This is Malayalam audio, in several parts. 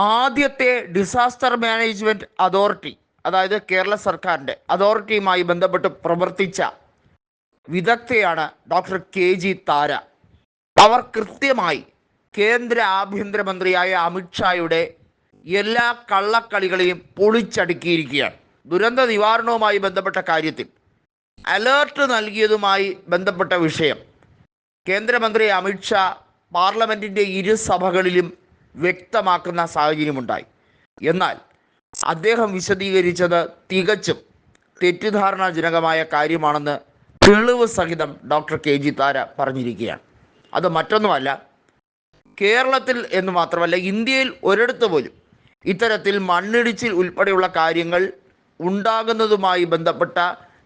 ആദ്യത്തെ ഡിസാസ്റ്റർ മാനേജ്മെന്റ് അതോറിറ്റി അതായത് കേരള സർക്കാരിന്റെ അതോറിറ്റിയുമായി ബന്ധപ്പെട്ട് പ്രവർത്തിച്ച വിദഗ്ധയാണ് ഡോക്ടർ കെ ജി താര. അവർ കൃത്യമായി കേന്ദ്ര ആഭ്യന്തരമന്ത്രിയായ അമിത്ഷായുടെ എല്ലാ കള്ളക്കളികളെയും പൊളിച്ചടുക്കിയിരിക്കുകയാണ്. ദുരന്ത നിവാരണവുമായി ബന്ധപ്പെട്ട കാര്യത്തിൽ അലേർട്ട് നൽകിയതുമായി ബന്ധപ്പെട്ട വിഷയം. കേന്ദ്രമന്ത്രി അമിത്ഷാ പാർലമെന്റിന്റെ ഇരു സഭകളിലും വ്യക്തമാക്കുന്ന സാഹചര്യമുണ്ടായി. എന്നാൽ അദ്ദേഹം വിശദീകരിച്ചത് തികച്ചും തെറ്റിദ്ധാരണാജനകമായ കാര്യമാണെന്ന് തെളിവ് സഹിതം ഡോക്ടർ കെ ജി താര പറഞ്ഞിരിക്കുകയാണ്. അത് മറ്റൊന്നുമല്ല കേരളത്തിൽ എന്ന് മാത്രമല്ല ഇന്ത്യയിൽ ഒരിടത്ത് പോലും ഇത്തരത്തിൽ മണ്ണിടിച്ചിൽ ഉൾപ്പെടെയുള്ള കാര്യങ്ങൾ ഉണ്ടാകുന്നതുമായി ബന്ധപ്പെട്ട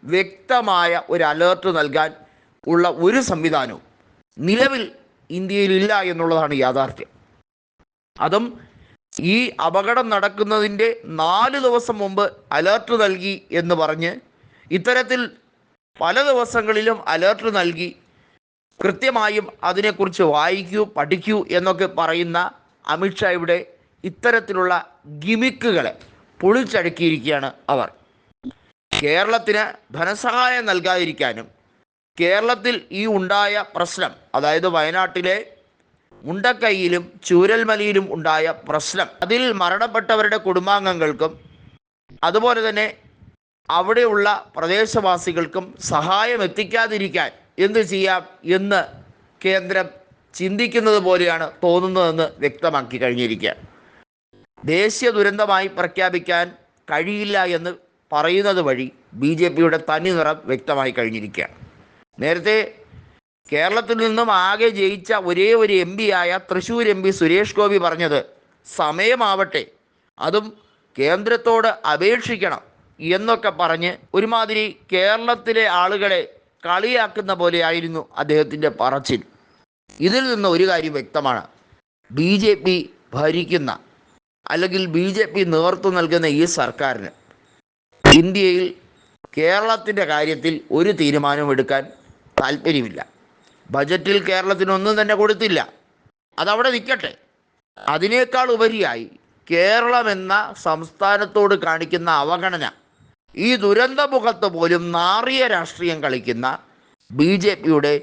വ്യക്തമായ ഒരു അലേർട്ട് നൽകാൻ ഉള്ള ഒരു സംവിധാനവും നിലവിൽ ഇന്ത്യയിലില്ല എന്നുള്ളതാണ് യാഥാർത്ഥ്യം. അതും ഈ അപകടം നടക്കുന്നതിന്റെ നാല് ദിവസം മുമ്പ് അലേർട്ട് നൽകി എന്ന് പറഞ്ഞ് ഇത്തരത്തിൽ പല ദിവസങ്ങളിലും അലേർട്ട് നൽകി. കൃത്യമായും അതിനെക്കുറിച്ച് വായിക്കൂ പഠിക്കൂ എന്നൊക്കെ പറയുന്ന അമിത്ഷാ അമിത്ഷായുടെ ഇത്തരത്തിലുള്ള ഗിമിക്കുകളെ പൊളിച്ചടുക്കിയിരിക്കുകയാണ് അവർ. കേരളത്തിന് ധനസഹായം നൽകാതിരിക്കാനും കേരളത്തിൽ ഈ ഉണ്ടായ പ്രശ്നം അതായത് വയനാട്ടിലെ മുണ്ടക്കൈയിലും ചൂരൽമലയിലും ഉണ്ടായ പ്രശ്നം. അതിൽ മരണപ്പെട്ടവരുടെ കുടുംബാംഗങ്ങൾക്കും അതുപോലെ തന്നെ അവിടെയുള്ള പ്രദേശവാസികൾക്കും സഹായം എത്തിക്കാതിരിക്കാൻ എന്ത് ചെയ്യാം എന്ന് കേന്ദ്രം ചിന്തിക്കുന്നത് പോലെയാണ് തോന്നുന്നതെന്ന് വ്യക്തമാക്കി കഴിഞ്ഞിരിക്കുക. ദേശീയ ദുരന്തമായി പ്രഖ്യാപിക്കാൻ കഴിയില്ല എന്ന് പറയുന്നത് വഴി ബി ജെ പിയുടെ തനി നിറം വ്യക്തമായി കഴിഞ്ഞിരിക്കുകയാണ് നേരത്തെ കേരളത്തിൽ നിന്നും ആകെ ജയിച്ച ഒരേ ഒരു എം ആയ തൃശ്ശൂർ എം പി സുരേഷ് ഗോപി പറഞ്ഞത് സമയമാവട്ടെ അതും കേന്ദ്രത്തോട് അപേക്ഷിക്കണം എന്നൊക്കെ പറഞ്ഞ് ഒരുമാതിരി കേരളത്തിലെ ആളുകളെ കളിയാക്കുന്ന പോലെയായിരുന്നു അദ്ദേഹത്തിന്റെ പറച്ചിൽ. ഇതിൽ നിന്ന് ഒരു കാര്യം വ്യക്തമാണ്. ബി ജെ പി ഭരിക്കുന്ന അല്ലെങ്കിൽ ബി ജെ പി നേതൃത്വം നൽകുന്ന ഈ സർക്കാരിന് ഇന്ത്യയിൽ കേരളത്തിന്റെ കാര്യത്തിൽ ഒരു തീരുമാനവും എടുക്കാൻ താല്പര്യമില്ല. ബജറ്റിൽ കേരളത്തിനൊന്നും തന്നെ കൊടുത്തില്ല. അതവിടെ നിൽക്കട്ടെ അതിനേക്കാൾ ഉപരിയായി കേരളം എന്ന സംസ്ഥാനത്തോട് കാണിക്കുന്ന അവഗണന ഈ ദുരന്തമുഖത്ത് പോലും നാറിയ രാഷ്ട്രീയം കളിക്കുന്ന ബി ജെ പിയുടെ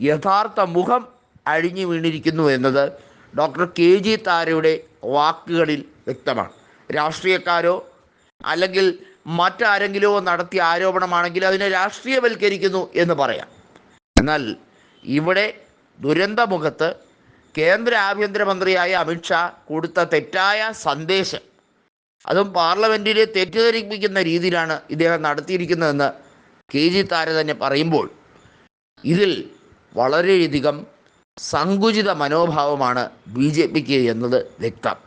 യഥാർത്ഥ മുഖം അഴിഞ്ഞു വീണിരിക്കുന്നു എന്നത് ഡോക്ടർ കെ ജി താരയുടെ വാക്കുകളിൽ വ്യക്തമാണ്. രാഷ്ട്രീയക്കാരോ അല്ലെങ്കിൽ മറ്റാരെങ്കിലോ നടത്തിയ ആരോപണമാണെങ്കിൽ അതിനെ രാഷ്ട്രീയവൽക്കരിക്കുന്നു എന്ന് പറയാം. എന്നാൽ ഇവിടെ ദുരന്തമുഖത്ത് കേന്ദ്ര ആഭ്യന്തരമന്ത്രിയായ അമിത്ഷാ കൊടുത്ത തെറ്റായ സന്ദേശം. അതും പാർലമെന്റിനെ തെറ്റിദ്ധരിപ്പിക്കുന്ന രീതിയിലാണ് ഇദ്ദേഹം നടത്തിയിരിക്കുന്നതെന്ന് കെ ജി താര തന്നെ പറയുമ്പോൾ ഇതിൽ വളരെയധികം സങ്കുചിത മനോഭാവമാണ് ബി ജെ പിക്ക് എന്നത് വ്യക്തം.